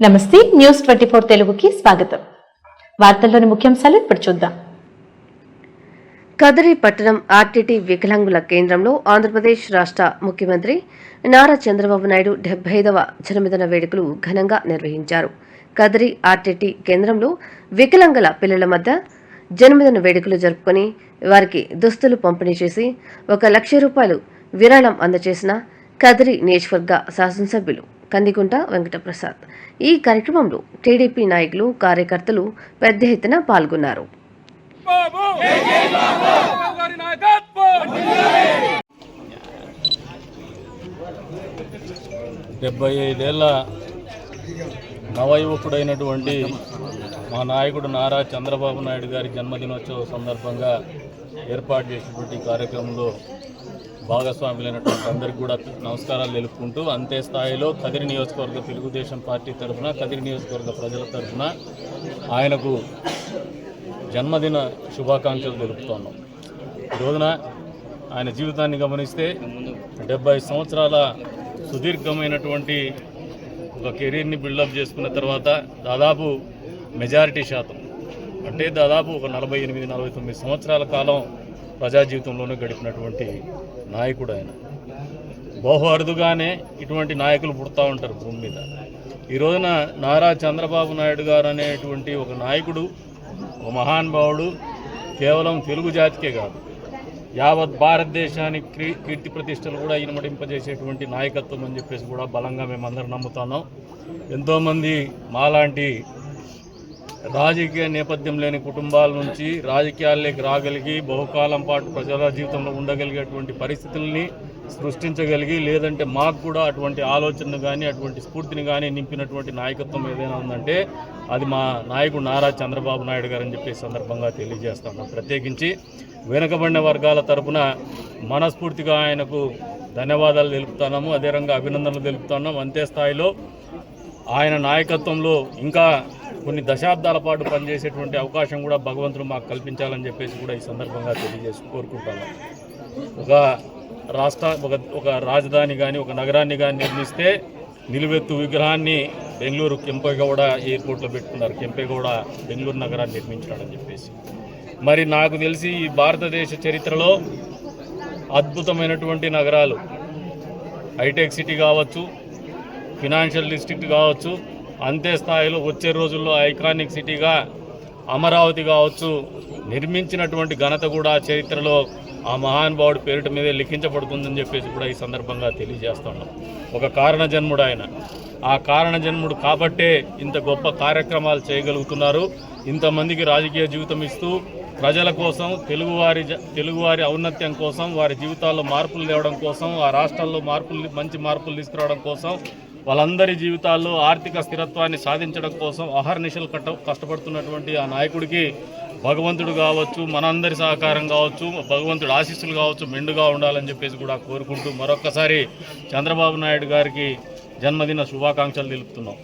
నమస్తే news twenty four తెలుగుకి స్వాగతం. వార్తల్లోని ముఖ్యాంశాలు ఇప్పుడు చూద్దాం. కదిరి పట్టణం ఆర్టీటీ వికలాంగుల కేంద్రంలో ఆంధ్రప్రదేశ్ రాష్ట్ర ముఖ్యమంత్రి నారా చంద్రబాబు నాయుడు డెబ్బై ఐదవ జన్మదిన వేడుకలు ఘనంగా నిర్వహించారు. కదిరి ఆర్టీటీ కేంద్రంలో వికలాంగుల పిల్లల మధ్య జన్మదిన వేడుకలు జరుపుకొని వారికి దుస్తులు పంపిణీ చేసి ఒక లక్ష రూపాయలు విరాళం అందజేసిన కదిరి నియోజకవర్గ శాసనసభ్యులు కందికుంట వెంకటప్రసాద్. ఈ కార్యక్రమంలో టీడీపీ నాయకులు కార్యకర్తలు పెద్ద ఎత్తున పాల్గొన్నారు. డెబ్బై ఐదేళ్ళ నవయువకుడైనటువంటి మా నాయకుడు నారా చంద్రబాబు నాయుడు గారి జన్మదినోత్సవ సందర్భంగా ఏర్పాటు చేసినటువంటి కార్యక్రమంలో భాగస్వాములైనటువంటి అందరికీ కూడా నమస్కారాలు తెలుపుకుంటూ అంతే స్థాయిలో కదిరి నియోజకవర్గ తెలుగుదేశం పార్టీ తరఫున కదిరి నియోజకవర్గ ప్రజల తరఫున ఆయనకు జన్మదిన శుభాకాంక్షలు తెలుపుతున్నాం. ఈరోజున రోజున ఆయన జీవితాన్ని గమనిస్తే డెబ్బై సంవత్సరాల సుదీర్ఘమైనటువంటి ఒక కెరీర్ని బిల్డప్ చేసుకున్న తర్వాత దాదాపు మెజారిటీ శాతం అంటే దాదాపు ఒక నలభై ఎనిమిది నలభై తొమ్మిది సంవత్సరాల కాలం ప్రజా జీవితంలోనే గడిపినటువంటి నాయకుడు ఆయన. బహు అరుదుగానే ఇటువంటి నాయకులు పుడతా ఉంటారు భూమి మీద. ఈ రోజున నారా చంద్రబాబు నాయుడు గారు అనేటువంటి ఒక నాయకుడు ఒక మహానుభావుడు కేవలం తెలుగు జాతికే కాదు యావత్ భారతదేశానికి క్రీ కీర్తి ప్రతిష్టలు కూడా ఇనుమడింపజేసేటువంటి నాయకత్వం అని చెప్పేసి కూడా బలంగా మేమందరం నమ్ముతున్నాం. ఎంతోమంది మాలాంటి రాజకీయ నేపథ్యం లేని కుటుంబాల నుంచి రాజకీయాల్లోకి రాగలిగి బహుకాలం పాటు ప్రజల జీవితంలో ఉండగలిగేటువంటి పరిస్థితుల్ని సృష్టించగలిగి లేదంటే మాకు కూడా అటువంటి ఆలోచనను కానీ అటువంటి స్ఫూర్తిని కానీ నింపినటువంటి నాయకత్వం ఏదైనా ఉందంటే అది మా నాయకుడు నారా చంద్రబాబు నాయుడు గారు అని చెప్పి సందర్భంగా తెలియజేస్తాను ప్రత్యేకించి వెనుకబడిన వర్గాల తరపున మనస్ఫూర్తిగా ఆయనకు ధన్యవాదాలు తెలుపుతున్నాము. అదే రంగా అభినందనలు తెలుపుతున్నాం. అంతే స్థాయిలో ఆయన నాయకత్వంలో ఇంకా కొన్ని దశాబ్దాల పాటు పనిచేసేటువంటి అవకాశం కూడా భగవంతుడు మాకు కల్పించాలని చెప్పేసి కూడా ఈ సందర్భంగా తెలియజేసి కోరుకుంటాను ఒక రాష్ట్ర ఒక ఒక రాజధాని కానీ ఒక నగరాన్ని కానీ నిర్మిస్తే నిలువెత్తు విగ్రహాన్ని బెంగళూరు కెంపేగౌడ ఎయిర్పోర్ట్లో పెట్టుకున్నారు. కెంపేగౌడ బెంగళూరు నగరాన్ని నిర్మించాడని చెప్పేసి. మరి నాకు తెలిసి ఈ భారతదేశ చరిత్రలో అద్భుతమైనటువంటి నగరాలు హైటెక్ సిటీ కావచ్చు ఫినాన్షియల్ డిస్ట్రిక్ట్ కావచ్చు అంతే స్థాయిలో వచ్చే రోజుల్లో ఐకానిక్ సిటీగా అమరావతి కావచ్చు నిర్మించినటువంటి ఘనత కూడా చరిత్రలో ఆ మహానుభావుడి పేరిట మీదే లిఖించబడుతుందని చెప్పేసి కూడా ఈ సందర్భంగా తెలియజేస్తున్నాం. ఒక కారణ జన్ముడు ఆయన. ఆ కారణ జన్ముడు కాబట్టే ఇంత గొప్ప కార్యక్రమాలు చేయగలుగుతున్నారు. ఇంతమందికి రాజకీయ జీవితం ఇస్తూ ప్రజల కోసం తెలుగువారి జ- తెలుగువారి ఔన్నత్యం కోసం వారి జీవితాల్లో మార్పులు తేవడం కోసం ఆ రాష్ట్రాల్లో మార్పులు మంచి మార్పులు తీసుకురావడం కోసం వాళ్ళందరి జీవితాల్లో ఆర్థిక స్థిరత్వాన్ని సాధించడం కోసం అహర్నిశలు కట్ట కష్టపడుతున్నటువంటి ఆ నాయకుడికి భగవంతుడు కావచ్చు మనందరి సహకారం కావచ్చు భగవంతుడు ఆశీస్సులు కావచ్చు మెండుగా ఉండాలని చెప్పేసి కూడా కోరుకుంటూ మరొక్కసారి చంద్రబాబు నాయుడు గారికి జన్మదిన శుభాకాంక్షలు తెలుపుతున్నాం.